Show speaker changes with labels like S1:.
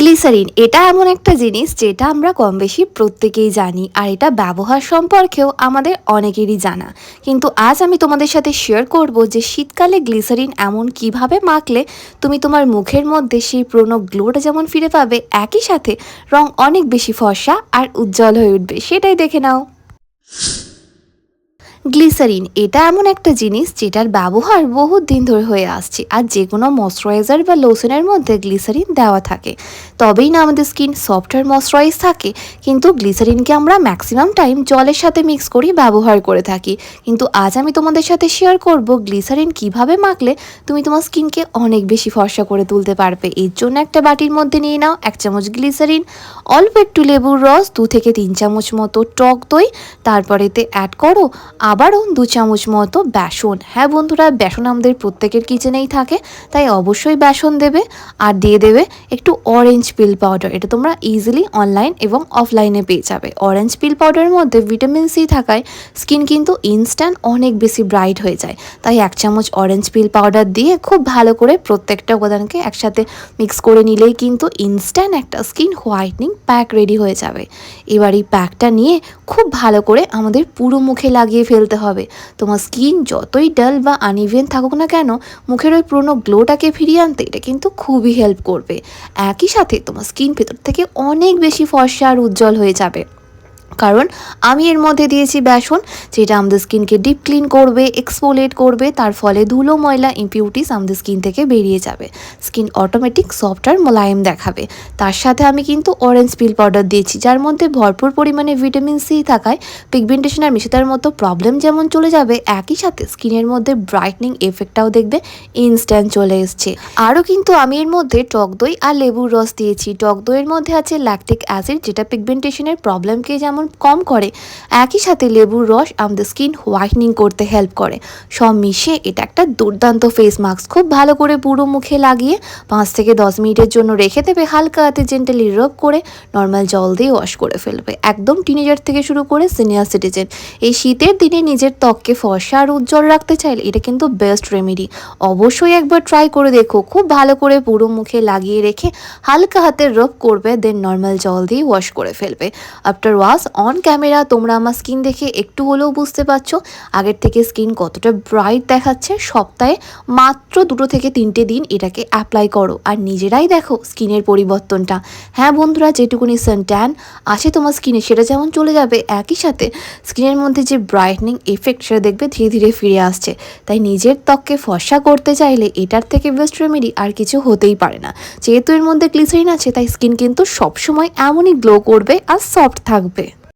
S1: Glycerine, এটা এমন একটা জিনিস যেটা আমরা কম বেশি প্রত্যেকেই জানি আর এটা ব্যবহার সম্পর্কেও আমাদের অনেকেরই জানা। কিন্তু আজ আমি তোমাদের সাথে শেয়ার করব যে শীতকালে গ্লিসারিন এমন কীভাবে মাখলে তুমি তোমার মুখের মধ্যে সেই পুরনো গ্লোটা যেমন ফিরে পাবে, একই সাথে রং অনেক বেশি ফর্সা আর উজ্জ্বল হয়ে উঠবে। সেটাই দেখে নাও। গ্লিসারিন, এটা এমন একটা জিনিস যেটার ব্যবহার বহুত দিন ধরে হয়ে আসছে আর যে কোনো ময়শ্চারাইজার বা লোশনের মধ্যে গ্লিসারিন দেওয়া থাকে। তবেই না আমাদের স্কিন সফট আর ময়শ্চারাইজ থাকে, কিন্তু গ্লিসারিনকে আমরা ম্যাক্সিমাম টাইম জলের সাথে মিক্স করি ব্যবহার করে থাকি। কিন্তু আজ আমি তোমাদের সাথে শেয়ার করব গ্লিসারিন কীভাবে মাখলে তুমি তোমার স্কিনকে অনেক বেশি ফর্সা করে তুলতে পারবে। এর জন্য একটা বাটির মধ্যে নিয়ে নাও এক চামচ গ্লিসারিন, অল্প একটু লেবুর রস, দু থেকে তিন চামচ মতো টক দই, তারপরেতে অ্যাড করো আবারও দু চামচ মতো বেসন। হ্যাঁ বন্ধুরা, বেসন আমাদের প্রত্যেকের কিচেনেই থাকে, তাই অবশ্যই বেসন দেবে। আর দিয়ে দেবে একটু অরেঞ্জ পিল পাউডার এটা তোমরা ইজিলি অনলাইন এবং অফলাইনে পেয়ে যাবে। অরেঞ্জ পিল পাউডারের মধ্যে ভিটামিন সি থাকায় স্কিন কিন্তু ইনস্ট্যান্ট অনেক বেশি ব্রাইট হয়ে যায়। তাই এক চামচ অরেঞ্জ পিল পাউডার দিয়ে খুব ভালো করে প্রত্যেকটা উপাদানকে একসাথে মিক্স করে নিলেই কিন্তু ইনস্ট্যান্ট একটা স্কিন হোয়াইটনিং প্যাক রেডি হয়ে যাবে। এবার এই প্যাকটা নিয়ে খুব ভালো করে আমাদের পুরো মুখে লাগিয়ে ফেলতে হবে। তোমার স্কিন যতই ডাল বা আনইভেন থাকুক না কেন, মুখের ওই পুরনো গ্লোটাকে ফিরিয়ে আনতে এটা কিন্তু খুবই হেল্প করবে। একই সাথে তোমার স্কিন ভেতর থেকে অনেক বেশি ফর্সা আর উজ্জ্বল হয়ে যাবে। কারণ আমি এর মধ্যে দিয়েছি বেসন, যেটা আমাদের স্কিনকে ডিপ ক্লিন করবে এক্সপোলেট করবে, তার ফলে ধুলো, ময়লা ইম্পিউরিটিস আমাদের স্কিন থেকে বেরিয়ে যাবে। স্কিন অটোমেটিক সফট আর মোলায়েম দেখাবে। তার সাথে আমি কিন্তু অরেঞ্জ পিল পাউডার দিয়েছি, যার মধ্যে ভরপুর পরিমাণে ভিটামিন সি থাকায় পিগমেন্টেশন আর মিশিতার মতো প্রবলেম যেমন চলে যাবে, একই সাথে স্কিনের মধ্যে ব্রাইটনিং এফেক্টটাও দেখবে ইনস্ট্যান্ট চলে এসছে। আরও কিন্তু আমি এর মধ্যে টক দই আর লেবুর রস দিয়েছি। টক দইয়ের মধ্যে আছে ল্যাকটিক অ্যাসিড যেটা পিগমেন্টেশনের প্রবলেমকে যেমন কম করে। একই সাথে লেবুর রস আমাদের স্কিন হোয়াইটনিং করতে হেল্প করে। সব মিশিয়ে এটা একটা দুর্দান্ত ফেস মাস্ক খুব ভালো করে পুরো মুখে লাগিয়ে পাঁচ থেকে দশ মিনিটের জন্য রেখে দেবে হালকা হাতে জেন্টালি রব করে নর্মাল জল দিয়ে ওয়াশ করে ফেলবে। একদম টিনেজার থেকে শুরু করে সিনিয়র সিটিজেন এই শীতের দিনে নিজের ত্বককে ফর্সা আর উজ্জ্বল রাখতে চাইলে এটা কিন্তু বেস্ট রেমেডি অবশ্যই একবার ট্রাই করে দেখো। খুব ভালো করে পুরো মুখে লাগিয়ে রেখে হালকা হাতে রব করবে দেন নর্মাল জল দিয়ে ওয়াশ করে ফেলবে। আফটার ওয়াশ অন ক্যামেরা তোমরা আমার স্কিন দেখে একটু হলেও বুঝতে পারছ। আগের থেকে স্কিন কতটা ব্রাইট দেখাচ্ছে। সপ্তাহে মাত্র দুটো থেকে তিনটে দিন এটাকে অ্যাপ্লাই করো। আর নিজেরাই দেখো স্কিনের পরিবর্তনটা। হ্যাঁ বন্ধুরা, যেটুকুনি সান ট্যান আসে তোমার স্কিনে সেটা যেমন চলে যাবে, একই সাথে স্কিনের মধ্যে যে ব্রাইটনিং এফেক্ট সেটা দেখবে ধীরে ধীরে ফিরে আসছে। তাই নিজের ত্বককে ফর্সা করতে চাইলে এটার থেকে বেস্ট রেমেডি আর কিছু হতেই পারে না। যেহেতু এর মধ্যে গ্লিসারিন আছে, তাই স্কিন কিন্তু সবসময় এমনই গ্লো করবে আর সফট থাকবে।